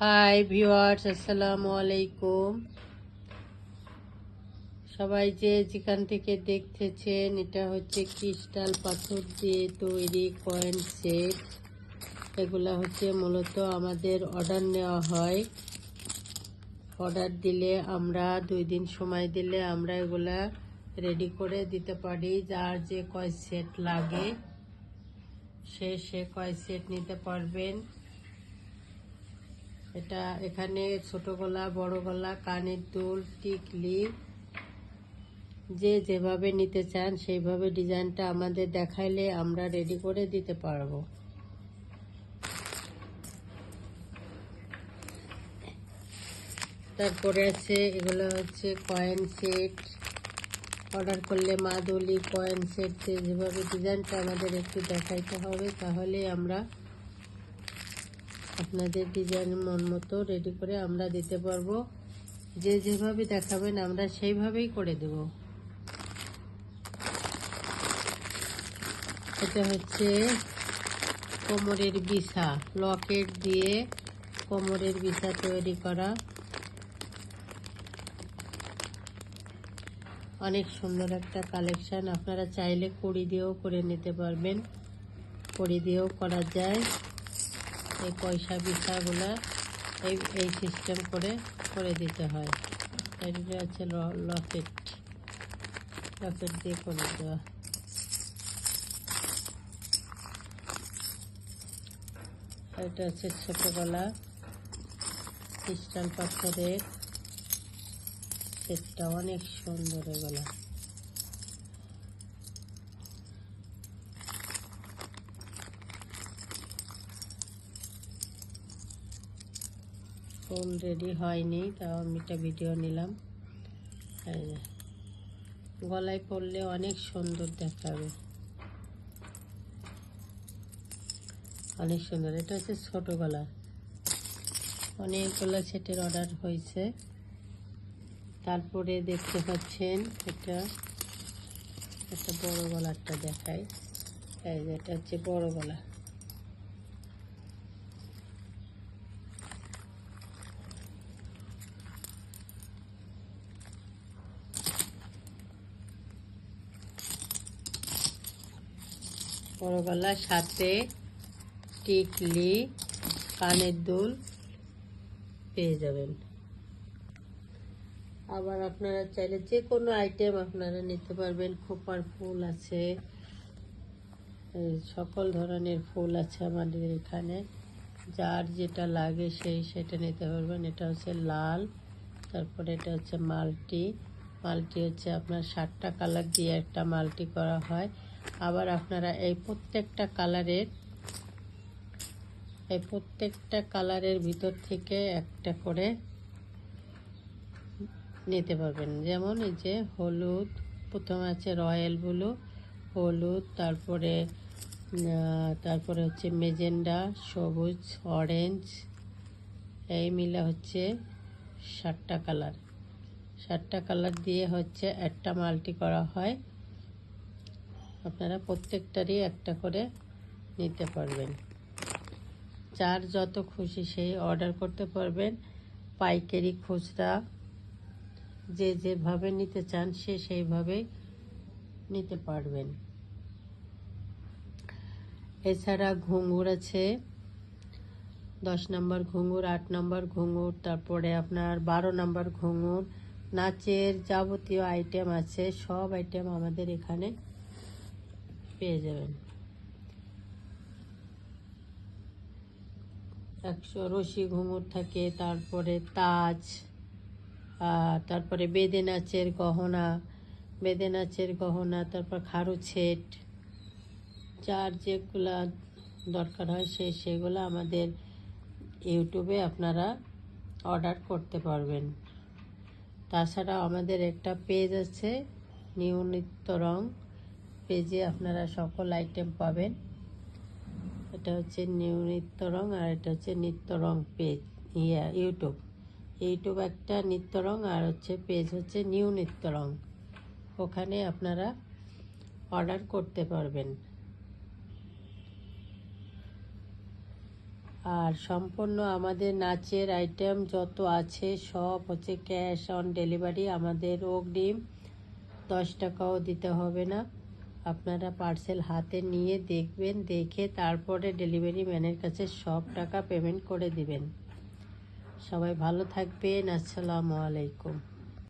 Hi viewers আসসালামু আলাইকুম সবাই যে যেখান থেকে দেখতেছেন, এটা হচ্ছে ক্রিস্টাল পাথর দিয়ে তৈরি কয়েন সেট এগুলা হচ্ছে মূলত আমাদের অর্ডার নেওয়া হয়। অর্ডার দিলে আমরা, দুই দিন সময় দিলে আমরা এগুলা রেডি করে দিতে পারি। যার যে কয় সেট লাগে, সে সে কয় সেট নিতে পারবেন। এটা এখানে ছোট গলা, বড় গলা, কানের দুল টিকলি যে যেভাবে নিতে চান, সেইভাবে ডিজাইনটা আমাদের দেখাইলে আমরা রেডি করে দিতে পারব। তারপরে আছে, এগুলো হচ্ছে কয়েন সেট। অর্ডার করলে মা দলি কয়েন সেট, যেভাবে ডিজাইনটা আমাদের একটু দেখাইতে হবে, তাহলে আমরা আপনাদের ডিজাইন মন মতো রেডি করে আমরা দিতে পারব। যে যেভাবে দেখাবেন আমরা সেইভাবেই করে দেব। এটা হচ্ছে কোমরের বিছা, লকেট দিয়ে কোমরের বিছা তৈরি করা। অনেক সুন্দর একটা কালেকশন। আপনারা চাইলে কড়ি দিয়েও করে নিতে পারবেন। কড়ি দিয়েও করা যায়। এই পয়সা বিছাগুলা এই এই সিস্টেম করে করে দিতে হয়। এটা হচ্ছে লকেট লকেট দিয়ে করে দেওয়া। এটা হচ্ছে ছোট গলা ক্রিস্টাল পাথরের সেটটা অনেক সুন্দর এগুলা। ফুল রেডি হয়নি, তাও আমি একটা ভিডিও নিলাম। গলায় পরলে অনেক সুন্দর দেখাবে অনেক সুন্দর, এটা হচ্ছে ছোট গলা। অনেকগুলো সেটের অর্ডার হয়েছে। তারপরে দেখতে পাচ্ছেন এটা, একটা বড় গলারটা দেখাই এই যে, এটা হচ্ছে বড় গলা। বড় গলার সাথে টিকলি কানের দুল পেয়ে যাবেন। আবার আপনারা চাইলে যে কোনো আইটেম আপনারা নিতে পারবেন। খোপার ফুল আছে সকল ধরনের ফুল আছে আমাদের এখানে। যার যেটা লাগে সেই সেটা নিতে পারবেন। এটা হচ্ছে লাল, তারপরে এটা হচ্ছে মাল্টি। মাল্টি হচ্ছে আপনার সাতটা কালার দিয়ে একটা মাল্টি করা হয়। আবার আপনারা এই প্রত্যেকটা কালারের, এই প্রত্যেকটা কালারের ভিতর থেকে একটা করে নিতে পারবেন। যেমন এই যে হলুদ, প্রথমে আছে রয়্যাল ব্লু, হলুদ, তারপরে তারপরে হচ্ছে মেজেন্ডা, সবুজ, অরেঞ্জ, এই মিলে হচ্ছে সাতটা কালার। সাতটা কালার দিয়ে হচ্ছে একটা মাল্টি করা হয়। আপনারা প্রত্যেকটারই একটা করে নিতে পারবেন। যার যত খুশি সেই অর্ডার করতে পারবেন। পাইকারি খুচরা, যে যেভাবে নিতে চান সে সেইভাবে নিতে পারবেন। এছাড়া ঘুঙুর আছে, দশ নম্বর ঘুঙুর, আট নম্বর ঘুঙুর, তারপরে আপনার বারো নম্বর ঘুঙুর, নাচের যাবতীয় আইটেম আছে, সব আইটেম আমাদের এখানে পেয়ে যাবেন। একশো রশি ঘুঙুর থাকে, তারপরে তাজ তারপরে বেদে নাচের গহনা বেদে নাচের গহনা, তারপর খারু ছেট, যার যেগুলা দরকার হয় সেই সেগুলো আমাদের ইউটিউবে আপনারা অর্ডার করতে পারবেন। তাছাড়া আমাদের একটা পেজ আছে, নিউ নিত্য রং। পেজে আপনারা সকল আইটেম পাবেন। এটা হচ্ছে নিউ নিত্য রং আর এটা হচ্ছে Nitya Rong page. Yeah YouTube YouTube একটা নিত্য রং আর হচ্ছে পেজ হচ্ছে নিউ নিত্য রং ওখানে আপনারা অর্ডার করতে পারবেন। আর সম্পূর্ণ আমাদের নাচের আইটেম যত আছে সব হচ্ছে ক্যাশ অন ডেলিভারি আমাদের অগ্রিম দশ টাকাও দিতে হবে না। আপনারা পার্সেল হাতে নিয়ে দেখবেন, দেখে তারপরে ডেলিভারি ম্যানের কাছে সব টাকা পেমেন্ট করে দিবেন। সবাই ভালো থাকবেন, আসসালামু আলাইকুম।